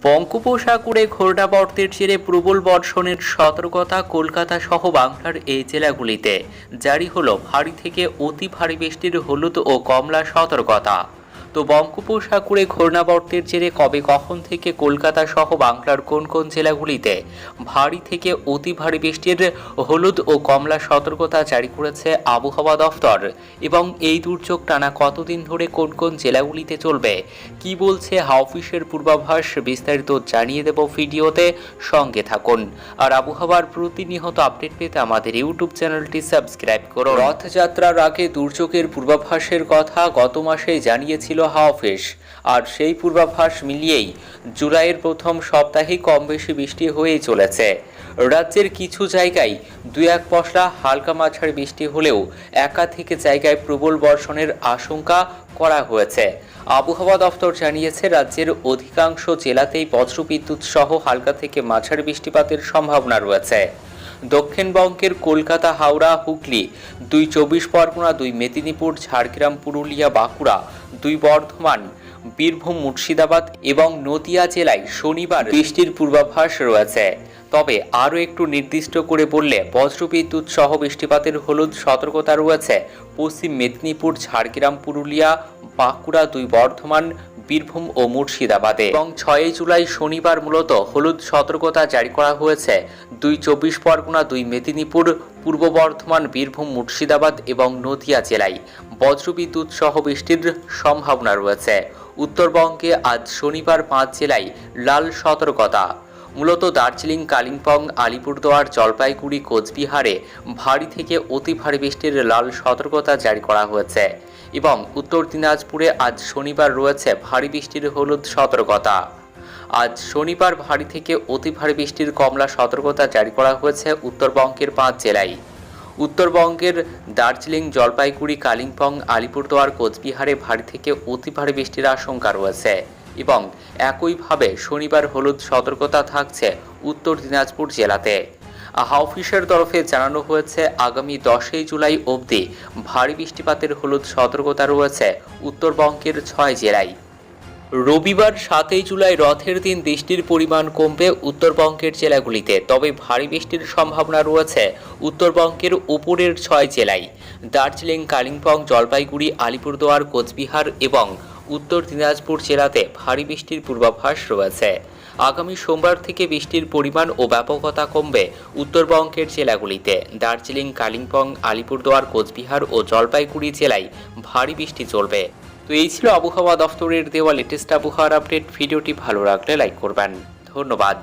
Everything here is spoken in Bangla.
বঙ্গোপসাগরে ঘূর্ণাবর্তের জেরে প্রবল বর্ষণের সতর্কতা কলকাতা সহ বাংলার এই জেলাগুলিতে। জারি হল ভারী থেকে অতি ভারী বৃষ্টির হলুদ ও কমলা সতর্কতা। তো বঙ্গোপসাগরে ঘূর্ণাবর্তের জেরে কবে কখন থেকে কলকাতা সহ বাংলার কোন কোন জেলাগুলিতে ভারী থেকে অতি ভারী বৃষ্টির হলুদ ও কমলা সতর্কতা জারি করেছে আবহাওয়া দফতর? এবং এই দুর্যোগ টানা কতদিন ধরে কোন কোন জেলাগুলিতে চলবে? কি বলছে হাওফিসের পূর্বাভাস? বিস্তারিত জানিয়ে দেব ভিডিওতে, সঙ্গে থাকুন। আর আবহাওয়ার প্রতিনিয়ত আপডেট পেতে আমাদের ইউটিউব চ্যানেলটি সাবস্ক্রাইব করুন। রথযাত্রার আগে দুর্যোগের পূর্বাভাসের কথা গত মাসে জানিয়েছিল হাওফিস আর সেই পূর্বাভাস মিলিয়েই জুলাইয়ের প্রথম সপ্তাহে কম বেশি বৃষ্টি হয়েই চলেছে। রাজ্যের কিছু জায়গায় দুই এক পশলা হালকা মাঝারি বৃষ্টি হলেও একাধিক জায়গায় প্রবল বর্ষণের আশঙ্কা করা হয়েছে। আবহাওয়া দফতর জানিয়েছে, রাজ্যের অধিকাংশ জেলাতেই বজ্রবিদ্যুৎ সহ হালকা থেকে মাঝারি বৃষ্টিপাতের সম্ভাবনা রয়েছে। দক্ষিণবঙ্গের কলকাতা, হাওড়া, হুগলি, দুই চব্বিশ পরগনা, দুই মেদিনীপুর, ঝাড়গ্রাম, পুরুলিয়া, বাঁকুড়া, দুই বর্ধমান, বীরভূম, মুর্শিদাবাদ এবং নদিয়া জেলায় শনিবার বৃষ্টির পূর্বাভাস রয়েছে। তবে আরও একটু নির্দিষ্ট করে বললে বজ্রবিদ্যুৎ সহ বৃষ্টিপাতের হলুদ সতর্কতা রয়েছে। পশ্চিম মেদিনীপুর, ঝাড়গ্রাম, পুরুলিয়া, বাঁকুড়া, দুই বর্ধমান, বীরভূম ও মুর্শিদাবাদে। এবং ছয়ই জুলাই শনিবার মূলত হলুদ সতর্কতা জারি করা হয়েছে। দুই চব্বিশ পরগনা, দুই মেদিনীপুর, পূর্ব বর্ধমান, বীরভূম, মুর্শিদাবাদ এবং নদিয়া জেলায় বজ্রবিদ্যুৎ সহ বৃষ্টির সম্ভাবনা রয়েছে। উত্তরবঙ্গে আজ শনিবার পাঁচ জেলায় লাল সতর্কতা। মূলত দার্জিলিং, কালিম্পং, আলিপুরদুয়ার, জলপাইগুড়ি, কোচবিহারে ভারী থেকে অতি ভারী বৃষ্টির লাল সতর্কতা জারি করা হয়েছে এবং উত্তর দিনাজপুরে আজ শনিবার রয়েছে ভারী বৃষ্টির হলুদ সতর্কতা। আজ শনিবার ভারী থেকে অতি ভারী বৃষ্টির কমলা সতর্কতা জারি করা হয়েছে উত্তরবঙ্গের পাঁচ জেলায়। উত্তরবঙ্গের দার্জিলিং, জলপাইগুড়ি, কালিম্পং, আলিপুরদুয়ার, কোচবিহারে ভারী থেকে অতি ভারী বৃষ্টির আশঙ্কা রয়েছে। এবং একইভাবে শনিবার হলুদ সতর্কতা থাকছে উত্তর দিনাজপুর জেলাতে। হাউফিসের তরফে জানানো হয়েছে, আগামী দশই জুলাই অবধি ভারী বৃষ্টিপাতের হলুদ সতর্কতা রয়েছে উত্তরবঙ্গের ছয় জেলায়। রবিবার সাতই জুলাই রথের দিন বৃষ্টির পরিমাণ কমবে উত্তরবঙ্গের জেলাগুলিতে, তবে ভারী বৃষ্টির সম্ভাবনা রয়েছে উত্তরবঙ্গের উপরের ছয় জেলায়। দার্জিলিং, কালিম্পং, জলপাইগুড়ি, আলিপুরদুয়ার, কোচবিহার এবং উত্তর দিনাজপুর জেলাতে ভারী বৃষ্টির পূর্বাভাস রয়েছে। আগামী সোমবার থেকে বৃষ্টির পরিমাণ ও ব্যাপকতা কমবে উত্তরবঙ্গের জেলাগুলিতে। দার্জিলিং, কালিম্পং, আলিপুরদুয়ার, কোচবিহার ও জলপাইগুড়ি জেলায় ভারী বৃষ্টি চলবে। তো এই ছিল আবহাওয়া দফতরের দেওয়া লেটেস্ট আবহাওয়ার আপডেট ভিডিওটি ভালো রাখলে লাইক করবেন। ধন্যবাদ।